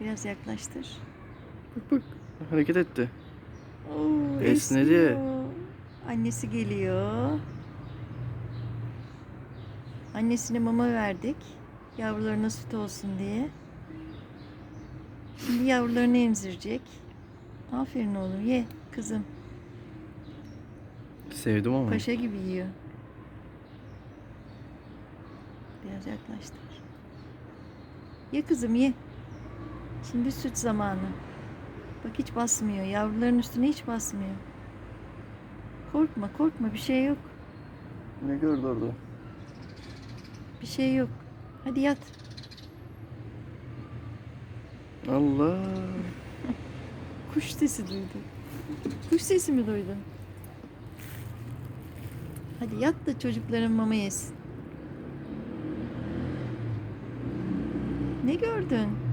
Biraz yaklaştır. Bak bak. Hareket etti. Oo, Esnedi. esniyor. Annesi geliyor. Annesine mama verdik. Yavrularına süt olsun diye. Şimdi yavrularını emzirecek. Aferin oğlum ye kızım. Sevdim ama. Paşa gibi yiyor. Biraz yaklaştır. Ye kızım ye. Şimdi süt zamanı. Bak hiç basmıyor. Yavruların üstüne hiç basmıyor. Korkma korkma bir şey yok. Ne gördü orada? Bir şey yok. Hadi yat. Allah. Kuş sesi duydum. Kuş sesi mi duydun? Hadi yat da çocukların mama yesin. Ne gördün?